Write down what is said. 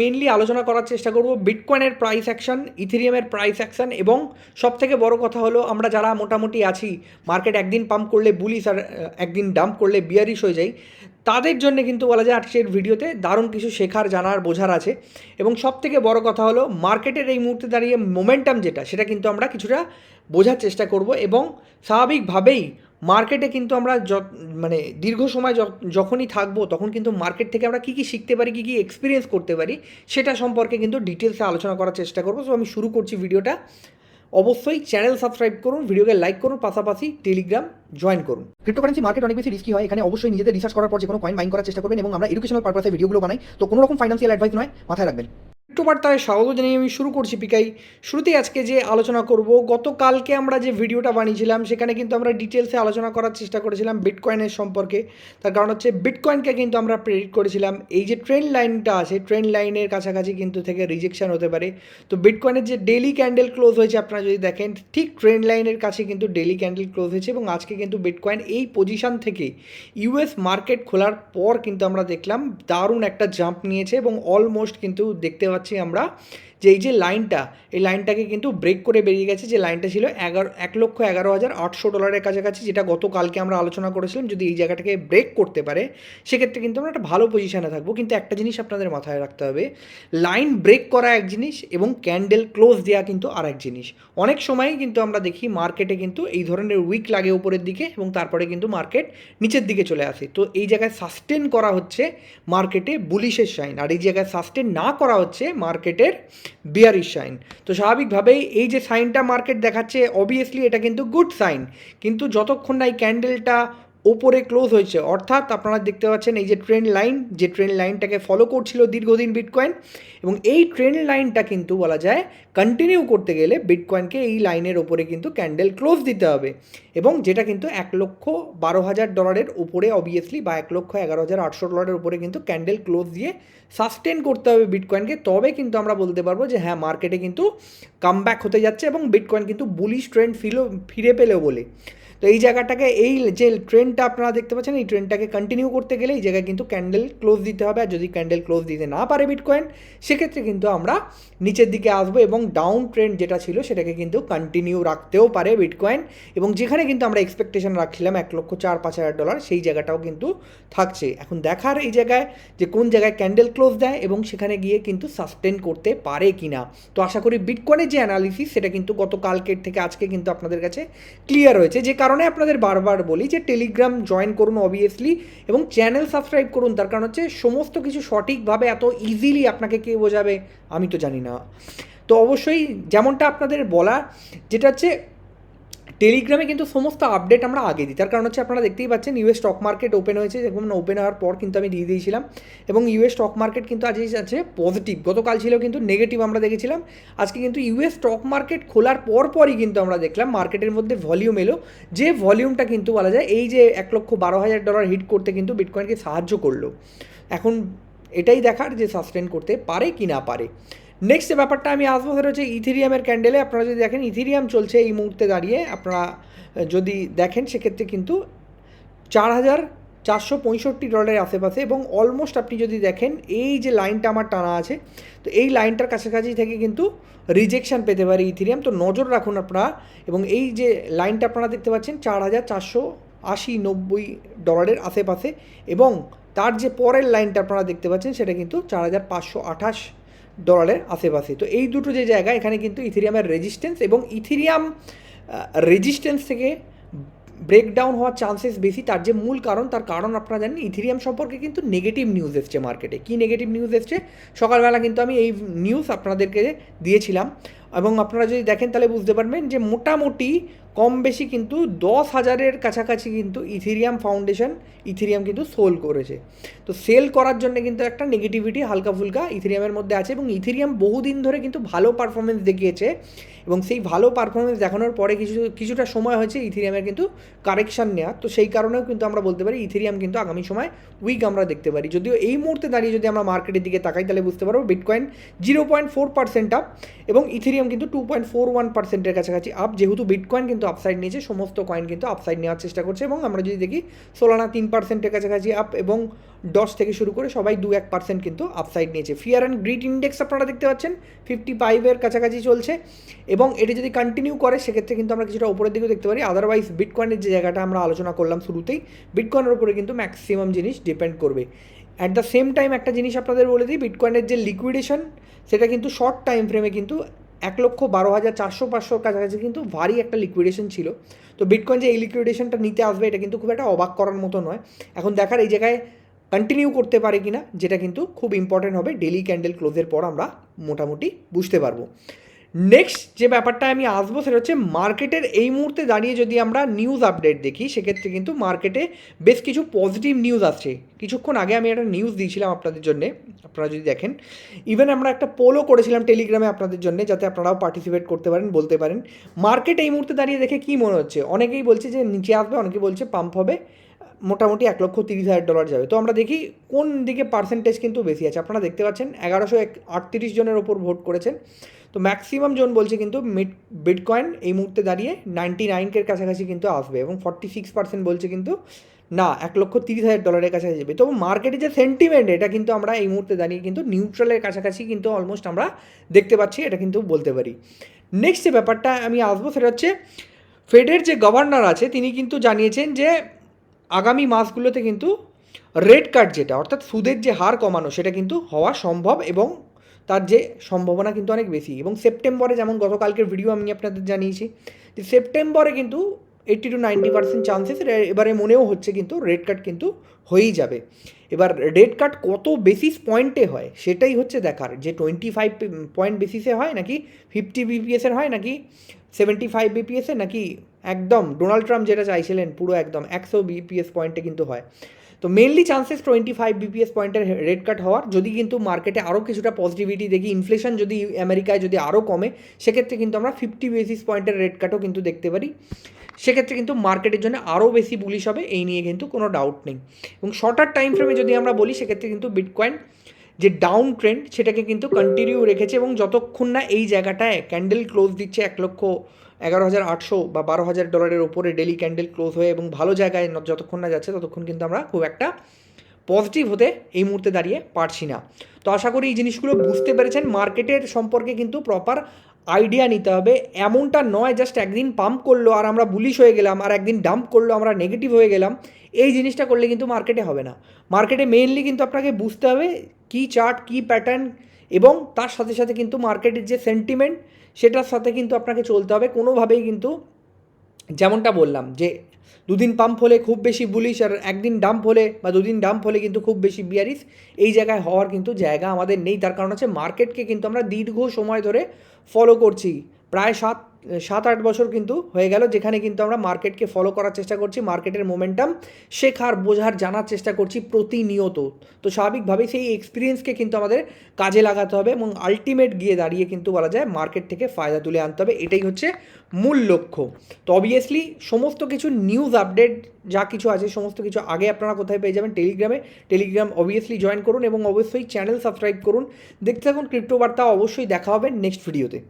Mainly আলোচনা করার চেষ্টা করব বিটকয়েনের প্রাইস অ্যাকশন ইথেরিয়ামের প্রাইস অ্যাকশন এবং সব থেকে বড় কথা হলো আমরা যারা মোটামুটি আছি মার্কেট একদিন পাম্প করলে বুলিশ আর একদিন ডাম্প করলে বিয়ারিশ হয়ে যায় তাদের জন্য কিন্তু বলা যায় আজকের ভিডিওতে দারুণ কিছু শেখার, জানার, বোঝার আছে এবং সব থেকে বড় কথা হলো মার্কেটের এই মুহূর্তে দাঁড়িয়ে মোমেন্টাম যেটা, সেটা কিন্তু আমরা কিছুটা বোঝার চেষ্টা করব এবং স্বাভাবিকভাবেই মার্কেটে কিন্তু আমরা মানে দীর্ঘ সময় যখনই থাকব তখন কিন্তু মার্কেট থেকে আমরা কী কী শিখতে পারি, কী কী এক্সপিরিয়েন্স করতে পারি, সেটা সম্পর্কে কিন্তু ডিটেলসে আলোচনা করার চেষ্টা করব। সো আমি শুরু করছি ভিডিওটা। অবশ্যই চ্যানেল সাবস্ক্রাইব করুন, ভিডিওকে লাইক করুন, পাশাপাশি টেলিগ্রাম জয়েন করুন। ক্রিপ্টোকারেন্সি মার্কেট অনেক বেশি রিস্কি হয়, এখানে অবশ্যই নিজেদের রিসার্চ করার পর যে কোনো কয়েন মাইন করার চেষ্টা করবেন এবং আমরা এডুকেশনাল পারপাসে ভিডিওগুলো বানাই। তো কোনো রকম ফাইন্যান্সিয়াল অ্যাডভাইস নয়, মাথায় রাখবেন। ক্রিপ্টো বার্তায় স্বাগত জানিয়ে আমি শুরু করছি পিকাই। শুরুতেই আজকে যে আলোচনা করব, গতকালকে আমরা যে ভিডিওটা বানিয়েছিলাম, সেখানে কিন্তু আমরা ডিটেলসে আলোচনা করার চেষ্টা করেছিলাম বিটকয়েনের সম্পর্কে। তার কারণ হচ্ছে বিটকয়েনকে কিন্তু আমরা প্রেডিক্ট করেছিলাম। এই যে ট্রেন লাইনটা আছে ট্রেন লাইনের কাছাকাছি কিন্তু থেকে রিজেকশন হতে পারে। তো বিটকয়েনের যে ডেলি ক্যান্ডেল ক্লোজ হয়েছে, আপনারা যদি দেখেন, ঠিক ট্রেন লাইনের কাছে কিন্তু ডেলি ক্যান্ডেল ক্লোজ হয়েছে এবং আজকে কিন্তু বিটকয়েন এই পজিশন থেকে ইউএস মার্কেট খোলার পর কিন্তু আমরা দেখলাম দারুণ একটা জাম্প নিয়েছে এবং অলমোস্ট কিন্তু দেখতে পাচ্ছি আমরা। যে এই যে লাইনটা, এই লাইনটাকে কিন্তু ব্রেক করে বেরিয়ে গেছে, যে লাইনটা ছিল এগারো, এক লক্ষ এগারো হাজার আটশো ডলারের কাছাকাছি, যেটা গতকালকে আমরা আলোচনা করেছিলাম, যদি এই জায়গাটাকে ব্রেক করতে পারে, সেক্ষেত্রে কিন্তু আমরা একটা ভালো পজিশানে থাকব। কিন্তু একটা জিনিস আপনাদের মাথায় রাখতে হবে লাইন ব্রেক করা এক জিনিস এবং ক্যান্ডেল ক্লোজ দেওয়া কিন্তু আর এক জিনিস। অনেক সময়ই কিন্তু আমরা দেখি মার্কেটে কিন্তু এই ধরনের উইক লাগে উপরের দিকে এবং তারপরে কিন্তু মার্কেট নিচের দিকে চলে আসে। তো এই জায়গায় সাস্টেন করা হচ্ছে মার্কেটে বুলিশের সাইন আর এই জায়গায় সাস্টেন না করা হচ্ছে মার্কেটের বিয়ারিশ সাইন। তো স্বাভাবিকভাবেই এই যে সাইনটা মার্কেট দেখাচ্ছে অবভিয়াসলি এটা কিন্তু গুড সাইন কিন্তু যতক্ষণ না এই ক্যান্ডেলটা ওপরে ক্লোজ হয়েছে। অর্থাৎ আপনারা দেখতে পাচ্ছেন এই যে ট্রেন লাইন যে ট্রেন লাইনটাকে ফলো করছিল দীর্ঘদিন বিটকয়েন এবং এই ট্রেন লাইনটা কিন্তু বলা যায় কন্টিনিউ করতে গেলে বিটকয়েনকে এই লাইনের ওপরে কিন্তু ক্যান্ডেল ক্লোজ দিতে হবে। এবং যেটা কিন্তু এক লক্ষ বারো হাজার ডলারের উপরে অবভিয়াসলি বা এক লক্ষ এগারো হাজার আটশো ডলারের উপরে কিন্তু ক্যান্ডেল ক্লোজ দিয়ে সাস্টেন করতে হবে বিটকয়েনকে তবে কিন্তু আমরা বলতে পারব যে হ্যাঁ মার্কেটে কিন্তু কামব্যাক হতে যাচ্ছে এবং বিটকয়েন কিন্তু বুলিশ ট্রেন্ড ফিরে পেল বলে। তো এই জায়গাটাকে, এই যে ট্রেনটা আপনারা দেখতে পাচ্ছেন, এই ট্রেনটাকে কন্টিনিউ করতে গেলে এই জায়গায় কিন্তু ক্যান্ডেল ক্লোজ দিতে হবে। আর যদি ক্যান্ডেল ক্লোজ দিতে না পারে বিটকয়েন সেক্ষেত্রে কিন্তু আমরা নিচের দিকে আসব এবং ডাউন ট্রেন্ড যেটা ছিল, সেটাকে কিন্তু কন্টিনিউ রাখতেও পারে বিটকয়েন এবং যেখানে কিন্তু আমরা এক্সপেকটেশন রাখছিলাম এক লক্ষ চার, পাঁচ হাজার ডলার সেই জায়গাটাও কিন্তু থাকছে। এখন দেখার এই জায়গায় যে কোন জায়গায় ক্যান্ডেল ক্লোজ দেয় এবং সেখানে গিয়ে কিন্তু সাস্টেন করতে পারে কি না তো আশা করি বিটকয়েনের যে অ্যানালিসিস সেটা কিন্তু গত কালকের থেকে আজকে কিন্তু আপনাদের কাছে ক্লিয়ার হয়েছে যে কারণে আপনাদের বারবার বলি যে টেলিগ্রাম জয়েন করুন অবভিয়াসলি এবং চ্যানেল সাবস্ক্রাইব করুন। তার কারণ হচ্ছে সমস্ত কিছু সঠিকভাবে এত ইজিলি আপনাকে কে বোঝাবে, আমি তো জানি না। তো অবশ্যই যেমনটা আপনাদের বলা, যেটা হচ্ছে টেলিগ্রামে কিন্তু সমস্ত আপডেট আমরা আগে দিই। তার কারণ হচ্ছে আপনারা দেখতেই পাচ্ছেন ইউএস স্টক মার্কেট ওপেন হয়েছে যেমন ওপেন হওয়ার পর কিন্তু আমি দিয়ে দিয়েছিলাম। এবং ইউএস স্টক মার্কেট কিন্তু আজ আছে পজিটিভ গতকাল ছিল কিন্তু নেগেটিভ আমরা দেখেছিলাম। আজকে কিন্তু ইউএস স্টক মার্কেট খোলার পর পরই কিন্তু আমরা দেখলাম মার্কেটের মধ্যে ভলিউম এলো। যে ভলিউমটা কিন্তু বলা যায়, এই যে এক লক্ষ বারো হাজার ডলার হিট করতে কিন্তু বিটকয়েনকে সাহায্য করল। এখন এটাই দেখার যে সাস্টেন করতে পারে কি না পারে। নেক্সট যে ব্যাপারটা আমি আসব সেটা হচ্ছে ইথিরিয়ামের ক্যান্ডেলে আপনারা যদি দেখেন, ইথিরিয়াম চলছে এই মুহূর্তে দাঁড়িয়ে। আপনারা যদি দেখেন, সেক্ষেত্রে কিন্তু চার হাজার চারশো পঁয়ষট্টি ডলারের আশেপাশে এবং অলমোস্ট আপনি যদি দেখেন, এই যে লাইনটা আমার টানা আছে, তো এই লাইনটার কাছাকাছি থেকে কিন্তু রিজেকশান পেতে পারে ইথিরিয়াম। তো নজর রাখুন আপনারা এবং এই যে লাইনটা আপনারা দেখতে পাচ্ছেন, চার হাজার চারশো আশি নব্বই ডলারের আশেপাশে এবং তার যে পরের লাইনটা আপনারা দেখতে পাচ্ছেন, সেটা কিন্তু চার হাজার পাঁচশো আঠাশ ডলারের আশেপাশে। তো এই দুটো যে জায়গা, এখানে কিন্তু ইথেরিয়ামের রেজিস্ট্যান্স এবং ইথেরিয়াম রেজিস্ট্যান্স থেকে ব্রেকডাউন হওয়ার চান্সেস বেশি। তার যে মূল কারণ, তার কারণ আপনারা জানেন, ইথেরিয়াম সম্পর্কে কিন্তু নেগেটিভ নিউজ এসছে মার্কেটে কী নেগেটিভ নিউজ এসছে? সকালবেলা কিন্তু আমি এই নিউজ আপনাদেরকে দিয়েছিলাম। এবং আপনারা যদি দেখেন তাহলে বুঝতে পারবেন যে মোটামুটি কম বেশি কিন্তু দশ হাজারের কাছাকাছি কিন্তু ইথিরিয়াম ফাউন্ডেশন ইথিরিয়াম কিন্তু সোল করেছে। তো সেল করার জন্য কিন্তু একটা নেগেটিভিটি হালকা ফুলকা ইথিরিয়ামের মধ্যে আছে এবং ইথিরিয়াম বহুদিন ধরে কিন্তু ভালো পারফরমেন্স দেখিয়েছে এবং সেই ভালো পারফরমেন্স দেখানোর পরে কিছু, কিছুটা সময় হয়েছে ইথিরিয়ামের কিন্তু কারেকশান নেওয়া তো সেই কারণেও কিন্তু আমরা বলতে পারি ইথিরিয়াম কিন্তু আগামী সময় উইক আমরা দেখতে পারি। যদিও এই মুহূর্তে দাঁড়িয়ে যদি আমরা মার্কেটের দিকে তাকাই তাহলে বুঝতে পারব bitcoin zero point four percent up এবং ইথিরিয়াম ইথিরিয়াম কিন্তু টু পয়েন্ট ফোর ওয়ান পার্সেন্টের কাছাকাছি আপ যেহেতু বিটকয়েন কিন্তু আপসাইড নিয়েছে, সমস্ত কয়েন কিন্তু আপসাইড নেওয়ার চেষ্টা করছে এবং আমরা যদি দেখি সোলানা তিন পার্সেন্টের কাছাকাছি আপ এবং ডস থেকে শুরু করে সবাই দু এক পার্সেন্ট কিন্তু আপসাইড নিয়েছে। ফিয়ার অ্যান্ড গ্রিড ইন্ডেক্স আপনারা দেখতে পাচ্ছেন ফিফটি ফাইভের কাছাকাছি চলছে এবং এটি যদি কন্টিনিউ করে, সেক্ষেত্রে কিন্তু আমরা কিছুটা উপরের দিকেও দেখতে পারি। আদারওয়াইজ বিটকয়েনের যে জায়গাটা আমরা আলোচনা করলাম শুরুতেই বিটকয়েনের উপরে কিন্তু ম্যাক্সিমাম জিনিস ডিপেন্ড করবে। অ্যাট দ্য সেম টাইম একটা জিনিস আপনাদের বলে দিই বিটকয়েনের যে লিকুইডেশন সেটা কিন্তু শর্ট টাইম ফ্রেমে কিন্তু এক লক্ষ বারো হাজার চারশো পাঁচশোর কাছাকাছি কিন্তু ভারী একটা লিকুইডেশন ছিল। তো বিটকয়েন যে এই লিকুইডেশনটা নিতে আসবে, এটা কিন্তু খুব একটা অবাক করার মতো নয়। এখন দেখার এই জায়গায় কন্টিনিউ করতে পারে কি না যেটা কিন্তু খুব ইম্পর্টেন্ট হবে। ডেলি ক্যান্ডেল ক্লোজের পর আমরা মোটামুটি বুঝতে পারব। নেক্সট যে ব্যাপারটা আমি আসব সেটা হচ্ছে মার্কেটের এই মুহূর্তে দাঁড়িয়ে যদি আমরা নিউজ আপডেট দেখি, সেক্ষেত্রে কিন্তু মার্কেটে বেশ কিছু পজিটিভ নিউজ আসছে। কিছুক্ষণ আগে আমি একটা নিউজ দিয়েছিলাম আপনাদের জন্য, আপনারা যদি দেখেন। ইভেন আমরা একটা পোলও করেছিলাম টেলিগ্রামে আপনাদের জন্য, যাতে আপনারাও পার্টিসিপেট করতে পারেন, বলতে পারেন। মার্কেট এই মুহূর্তে দাঁড়িয়ে দেখে কী মনে হচ্ছে? অনেকেই বলছে যে নিচে আসবে, অনেকে বলছে পাম্প হবে। মোটামুটি এক লক্ষ তিরিশ হাজার ডলার যাবে। তো আমরা দেখি কোন দিকে পার্সেন্টেজ কিন্তু বেশি আছে। আপনারা দেখতে পাচ্ছেন, এগারোশো এক, আটত্রিশ জনের ওপর ভোট করেছেন। তো ম্যাক্সিমাম জন বলছে কিন্তু মিড বিটকয়েন এই মুহূর্তে দাঁড়িয়ে নাইনটি নাইনকের কাছাকাছি কিন্তু আসবে এবং ফর্টি সিক্স পার্সেন্ট বলছে কিন্তু না, এক লক্ষ তিরিশ হাজার ডলারের কাছাকাছি যাবে। তবু মার্কেটে যে সেন্টিমেন্ট এটা কিন্তু আমরা এই মুহূর্তে দাঁড়িয়ে কিন্তু নিউট্রালের কাছাকাছি কিন্তু অলমোস্ট আমরা দেখতে পাচ্ছি, এটা কিন্তু বলতে পারি। নেক্সট যে ব্যাপারটা আমি আসব সেটা হচ্ছে ফেডের যে গভর্নর আছে, তিনি কিন্তু জানিয়েছেন যে আগামী মাসগুলোতে কিন্তু রেড কার্ড যেটা, অর্থাৎ সুদের যে হার কমানো, সেটা কিন্তু হওয়া সম্ভব এবং তার যে সম্ভাবনা কিন্তু অনেক বেশি। এবং সেপ্টেম্বরে যেমন গতকালকের ভিডিও আমি আপনাদের জানিয়েছি, যে সেপ্টেম্বরে কিন্তু eighty to ninety percent chances এবারে মনেও হচ্ছে কিন্তু রেড কার্ড কিন্তু হয়েই যাবে। এবার রেড কার্ড কত বেসিস পয়েন্টে হয়, সেটাই হচ্ছে দেখার। যে টোয়েন্টি ফাইভ পয়েন্ট বেসিসে হয় নাকি ফিফটি বিপিএসের হয় নাকি সেভেন্টি ফাইভ বিপিএসে নাকি একদম ডোনাল্ড ট্রাম্প যেটা চাইছিলেন, পুরো একদম একশো বিপিএস পয়েন্টে কিন্তু হয়। তো mainly chances twenty five BPS পয়েন্টের রেড কাট হওয়ার, যদি কিন্তু মার্কেটে আরও কিছুটা পজিটিভিটি দেখি ইনফ্লেশন যদি আমেরিকায় যদি আরও কমে, সেক্ষেত্রে কিন্তু আমরা ফিফটি বেসিস পয়েন্টের রেড কাটও কিন্তু দেখতে পারি। সেক্ষেত্রে কিন্তু মার্কেটের জন্য আরও বেশি বুলিশ হবে, এই নিয়ে কিন্তু কোনো ডাউট নেই। এবং শর্টার টাইম ফ্রেমে যদি আমরা বলি, সেক্ষেত্রে কিন্তু বিটকয়েন যে ডাউন ট্রেন্ড সেটাকে কিন্তু কন্টিনিউ রেখেছে এবং যতক্ষণ না এই জায়গাটায় ক্যান্ডেল ক্লোজ দিচ্ছে এক লক্ষ এগারো হাজার আটশো বা বারো হাজার ডলারের ওপরে ডেলি ক্যান্ডেল ক্লোজ হয়ে এবং ভালো জায়গায় যতক্ষণ না যাচ্ছে ততক্ষণ কিন্তু আমরা খুব একটা পজিটিভ হতে এই মুহূর্তে দাঁড়িয়ে পারছি না। তো আশা করি এই জিনিসগুলো বুঝতে পেরেছেন। মার্কেটের সম্পর্কে কিন্তু প্রপার আইডিয়া নিতে হবে। এমনটা নয় জাস্ট একদিন পাম্প করল আর আমরা বুলিশ হয়ে গেলাম, আর একদিন ডাম্প করল, আমরা নেগেটিভ হয়ে গেলাম। এই জিনিসটা করলে কিন্তু মার্কেটে হবে না। মার্কেটে মেইনলি কিন্তু আপনাকে বুঝতে হবে কী চার্ট কী প্যাটার্ন এবং তার সাথে সাথে কিন্তু মার্কেটের যে সেন্টিমেন্ট সেটার সাথে কিন্তু আপনাকে চলতে হবে। কোনোভাবেই কিন্তু যেমনটা বললাম যে দুদিন পাম্প হলে খুব বেশি বুলিশ আর একদিন ডাম্প হলে বা দুদিন ডাম্প হলে কিন্তু খুব বেশি বিয়ারিস এই জায়গায় হওয়ার কিন্তু জায়গা আমাদের নেই। তার কারণ হচ্ছে মার্কেটকে কিন্তু আমরা দীর্ঘ সময় ধরে ফলো করছি। প্রায় সাত সাত আট বছর কিন্তু হয়ে গেল, যেখানে কিন্তু আমরা মার্কেটকে ফলো করার চেষ্টা করছি, মার্কেটের মোমেন্টাম শেখার, বোঝার, জানার চেষ্টা করছি প্রতিনিয়ত। তো স্বাভাবিকভাবেই সেই এক্সপিরিয়েন্সকে কিন্তু আমাদের কাজে লাগাতে হবে এবং আলটিমেট গিয়ে দাঁড়িয়ে কিন্তু বলা যায় মার্কেট থেকে ফায়দা তুলে আনতে হবে, এটাই হচ্ছে মূল লক্ষ্য। তো অবভিয়াসলি সমস্ত কিছু নিউজ আপডেট যা কিছু আছে, সমস্ত কিছু আগে আপনারা কোথায় পেয়ে যাবেন টেলিগ্রামে টেলিগ্রাম অবভিয়াসলি জয়েন করুন এবং অবশ্যই চ্যানেল সাবস্ক্রাইব করুন। দেখতে থাকুন ক্রিপ্টো বার্তা, অবশ্যই দেখা হবে নেক্সট ভিডিওতে